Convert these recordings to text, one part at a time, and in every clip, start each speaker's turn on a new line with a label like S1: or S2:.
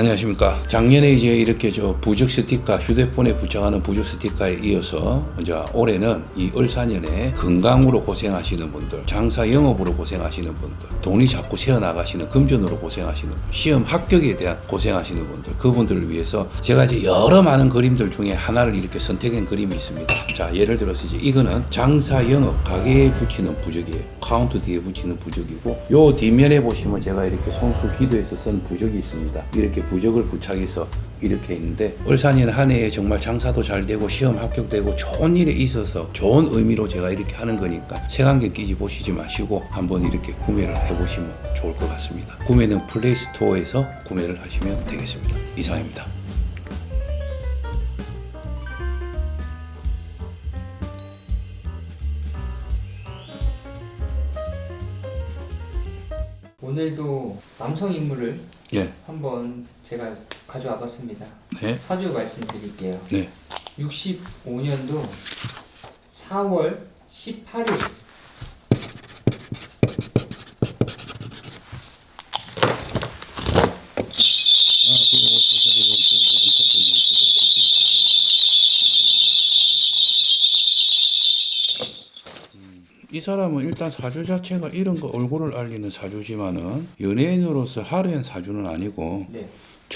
S1: 안녕하십니까. 작년에 이제 이렇게 저 부적 스티커, 휴대폰에 부착하는 부적 스티커에 이어서 이제 올해는 이 을사년에 건강으로 고생하시는 분들, 장사 영업으로 고생하시는 분들, 돈이 자꾸 새어 나가시는 금전으로 고생하시는 분, 시험 합격에 대한 고생하시는 분들, 그분들을 위해서 제가 이제 여러 많은 그림들 중에 하나를 이렇게 선택한 그림이 있습니다. 자, 예를 들어서 이제 이거는 장사 영업, 가게에 붙이는 부적이에요. 카운트 뒤에 붙이는 부적이고, 요 뒷면에 보시면 제가 이렇게 손수 기도에서 쓴 부적이 있습니다. 이렇게 부적을 부착해서 이렇게 있는데 을산인 한 해에 정말 장사도 잘 되고 시험 합격되고 좋은 일에 있어서 좋은 의미로 제가 이렇게 하는 거니까 색안경 끼지 보시지 마시고 한번 이렇게 구매를 해보시면 좋을 것 같습니다. 구매는 플레이스토어에서 구매를 하시면 되겠습니다. 이상입니다.
S2: 오늘도 남성 인물을
S1: 예,
S2: 한번 제가 가져와 봤습니다.
S1: 네,
S2: 사주 말씀드릴게요.
S1: 네.
S2: 65년도 4월 18일
S1: 이 사람은 일단 사주 자체가 이런 거 얼굴을 알리는 사주지만은 연예인으로서 하루엔 사주는 아니고
S2: 네.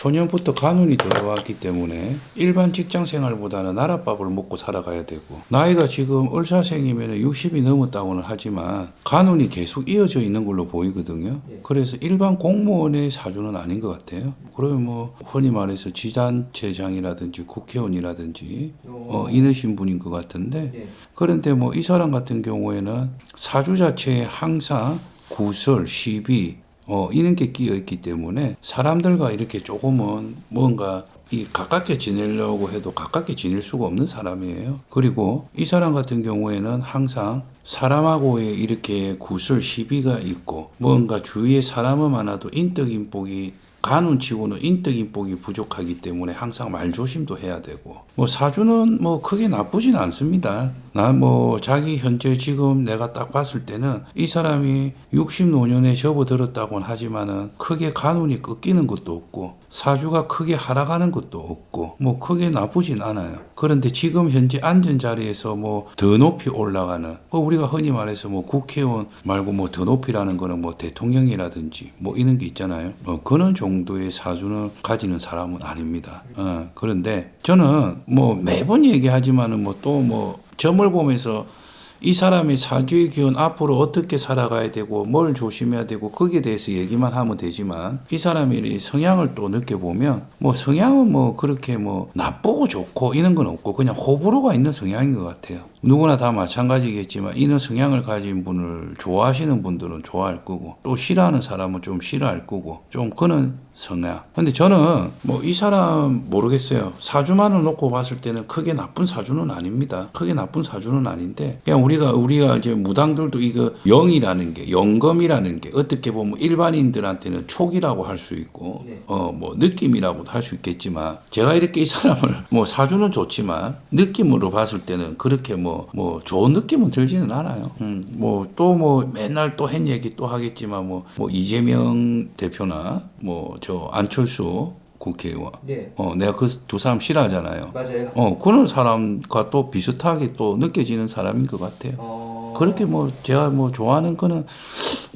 S1: 초년부터 간운이 들어왔기 때문에 일반 직장 생활보다는 나랏밥을 먹고 살아가야 되고 나이가 지금 을사생이면 60이 넘었다고는 하지만 간운이 계속 이어져 있는 걸로 보이거든요.
S2: 네.
S1: 그래서 일반 공무원의 사주는 아닌 것 같아요. 그러면 뭐 흔히 말해서 지자체장이라든지 국회의원이라든지 어, 이러신 분인 것 같은데
S2: 네.
S1: 그런데 뭐 이 사람 같은 경우에는 사주 자체에 항상 구설, 시비, 어, 이런 게 끼어 있기 때문에 사람들과 이렇게 조금은 뭔가 이 가깝게 지내려고 해도 가깝게 지낼 수가 없는 사람이에요. 그리고 이 사람 같은 경우에는 항상 사람하고의 이렇게 구설, 시비가 있고 뭔가 주위에 사람은 많아도 인덕인복이 간운치고는 인덕인복이 부족하기 때문에 항상 말조심도 해야 되고 뭐 사주는 뭐 크게 나쁘진 않습니다. 나뭐 자기 현재 지금 내가 딱 봤을 때는 이 사람이 65년에 접어들었다고는 하지만은 크게 간운이 꺾이는 것도 없고 사주가 크게 하락하는 것도 없고 뭐 크게 나쁘진 않아요. 그런데 지금 현재 앉은 자리에서 뭐 더 높이 올라가는 뭐 우리가 흔히 말해서 뭐 국회의원 말고 뭐 더 높이라는 거는 뭐 대통령이라든지 뭐 이런 게 있잖아요. 뭐 그런 정도의 사주는 가지는 사람은 아닙니다. 어, 그런데 저는 뭐 매번 얘기하지만은 뭐 또뭐 점을 보면서 이 사람의 사주의 기운 앞으로 어떻게 살아가야 되고 뭘 조심해야 되고 거기에 대해서 얘기만 하면 되지만 이 사람의 이 성향을 또 느껴보면 뭐 성향은 뭐 그렇게 뭐 나쁘고 좋고 이런 건 없고 그냥 호불호가 있는 성향인 것 같아요. 누구나 다 마찬가지겠지만 이런 성향을 가진 분을 좋아하시는 분들은 좋아할 거고 또 싫어하는 사람은 좀 싫어할 거고 좀 그는 성향. 근데 저는 뭐 이 사람 모르겠어요. 사주만을 놓고 봤을 때는 크게 나쁜 사주는 아닙니다. 크게 나쁜 사주는 아닌데 그냥 우리 가 우리가 이제 무당들도 이거 영이라는 게 영검이라는 게 어떻게 보면 일반인들한테는 촉이라고 할 수 있고
S2: 네.
S1: 어뭐 느낌이라고도 할 수 있겠지만 제가 이렇게 이 사람을 뭐 사주는 좋지만 느낌으로 봤을 때는 그렇게 뭐뭐 좋은 느낌은 들지는 않아요. 음, 뭐또뭐 맨날 또 한 얘기 또 하겠지만 뭐뭐 이재명 대표나 뭐 저 안철수 국회의원
S2: 네.
S1: 어 내가 그 두 사람 싫어하잖아요.
S2: 맞아요.
S1: 어 그런 사람과 또 비슷하게 또 느껴지는 사람인 것 같아요.
S2: 어...
S1: 그렇게 뭐 제가 뭐 좋아하는 거는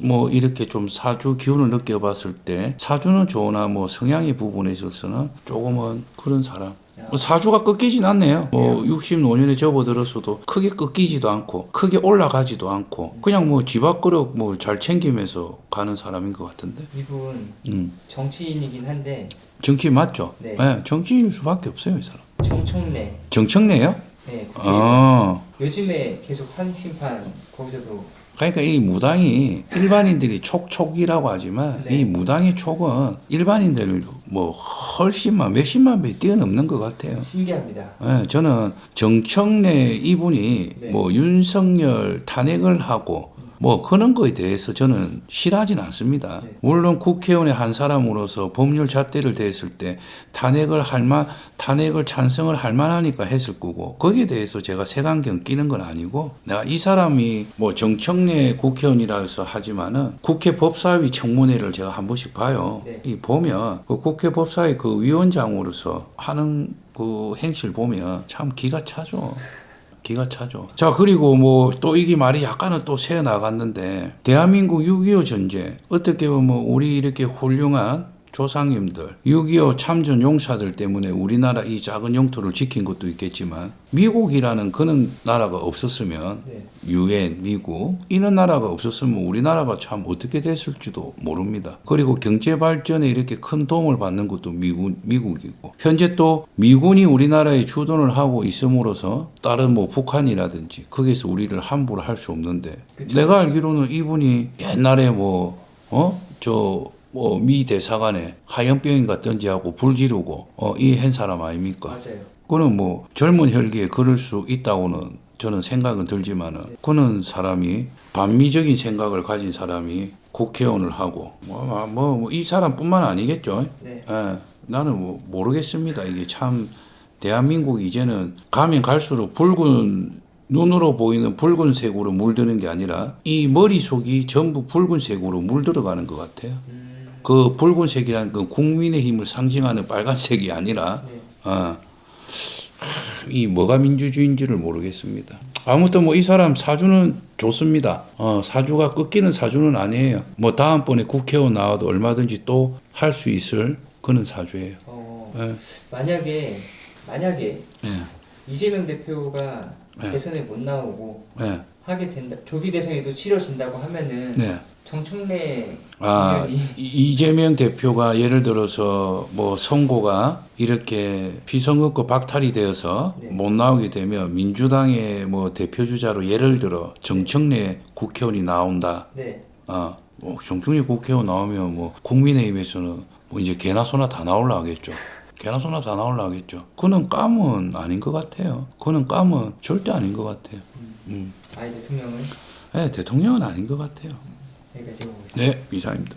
S1: 뭐 이렇게 좀 사주 기운을 느껴봤을 때 사주는 좋으나 뭐 성향의 부분에 있어서는 조금은 그런 사람. 뭐 사주가 꺾이진 않네요. 뭐 65년에 접어들었어도 크게 꺾이지도 않고 크게 올라가지도 않고 그냥 뭐집 앞그릇 뭐 잘 챙기면서 가는 사람인 것 같은데.
S2: 이분
S1: 음.
S2: 정치인이긴 한데
S1: 정치인 맞죠?
S2: 네.
S1: 네, 정치인일 수밖에 없어요, 이 사람.
S2: 정청래
S1: 정청래요?
S2: 네, 국회의원.
S1: 어.
S2: 요즘에 계속 한 심판 거기서도
S1: 그러니까 이 무당이 일반인들이 촉촉이라고 하지만
S2: 네.
S1: 이 무당의 촉은 일반인들 뭐 훨씬만 몇십만 배 뛰어넘는 것 같아요.
S2: 신기합니다.
S1: 예, 저는 정청래 이분이
S2: 네.
S1: 뭐 윤석열 탄핵을 하고 뭐 그런 거에 대해서 저는 싫어하진 않습니다.
S2: 네.
S1: 물론 국회의원의 한 사람으로서 법률 잣대를 대했을 때 탄핵을 할만 탄핵을 찬성을 할 만하니까 했을 거고 거기에 대해서 제가 색안경 끼는 건 아니고 내가 이 사람이 뭐 정청래 국회의원이라 해서 하지만은 국회 법사위 청문회를 제가 한 번씩 봐요.
S2: 네.
S1: 이 보면 그 국회 법사위 그 위원장으로서 하는 그 행실 보면 참 기가 차죠. 기가 차죠. 자, 그리고 뭐 또 이게 말이 약간은 또새 나갔는데 대한민국 6.25 전쟁 어떻게 보면 우리 이렇게 훌륭한 조상님들 6.25 참전 용사들 때문에 우리나라 이 작은 영토를 지킨 것도 있겠지만 미국이라는 그런 나라가 없었으면
S2: 네.
S1: 유엔, 미국 이런 나라가 없었으면 우리나라가 참 어떻게 됐을지도 모릅니다. 그리고 경제 발전에 이렇게 큰 도움을 받는 것도 미국, 미국이고 현재 또 미군이 우리나라에 주둔을 하고 있음으로써 다른 뭐 북한이라든지 거기서 우리를 함부로 할 수 없는데
S2: 그쵸.
S1: 내가 알기로는 이분이 옛날에 뭐 어? 저 뭐 미 대사관에 하염병인가 던지 하고 불 지르고 어, 이한 사람 아닙니까?
S2: 맞아요.
S1: 그는 뭐 젊은 혈기에 그럴 수 있다고는 저는 생각은 들지만은 그는 사람이 반미적인 생각을 가진 사람이 국회의원을 하고 뭐뭐 이 사람뿐만 아니겠죠.
S2: 네.
S1: 예, 나는 뭐 모르겠습니다. 이게 참 대한민국 이제는 가면 갈수록 붉은 눈으로 보이는 붉은색으로 물드는 게 아니라 이 머릿속이 전부 붉은색으로 물들어가는 것 같아요.
S2: 음,
S1: 그 붉은색이라는 그 국민의 힘을 상징하는 빨간색이 아니라
S2: 네.
S1: 어, 이 뭐가 민주주의인지를 모르겠습니다. 아무튼 뭐 이 사람 사주는 좋습니다. 어, 사주가 꺾이는 사주는 아니에요. 뭐 다음번에 국회의원 나와도 얼마든지 또 할 수 있을 그런 사주예요.
S2: 어,
S1: 예.
S2: 만약에 만약에
S1: 예.
S2: 이재명 대표가
S1: 네.
S2: 대선에 못 나오고
S1: 예.
S2: 하게 된다. 조기 대선에도 치러진다고 하면은
S1: 네.
S2: 정청래
S1: 아,
S2: 의원이
S1: 이- 이재명 대표가 예를 들어서 뭐 선거가 이렇게 비선거권 박탈이 되어서
S2: 네.
S1: 못 나오게 되면 민주당의 뭐 대표 주자로 예를 들어 정청래 국회의원이 나온다.
S2: 네.
S1: 아, 뭐 정청래 국회의원 나오면 뭐 국민의힘에서는 뭐 이제 개나 소나 다 나올라 하겠죠. 개나 소나 다 나올라 하겠죠. 그는 깜은 아닌 것 같아요. 그는 깜은 절대 아닌 것 같아요. 음.
S2: 아이 대통령은
S1: 네, 대통령은 아닌 것 같아요.
S2: 여기까지 보겠습니다.
S1: 네, 이상입니다.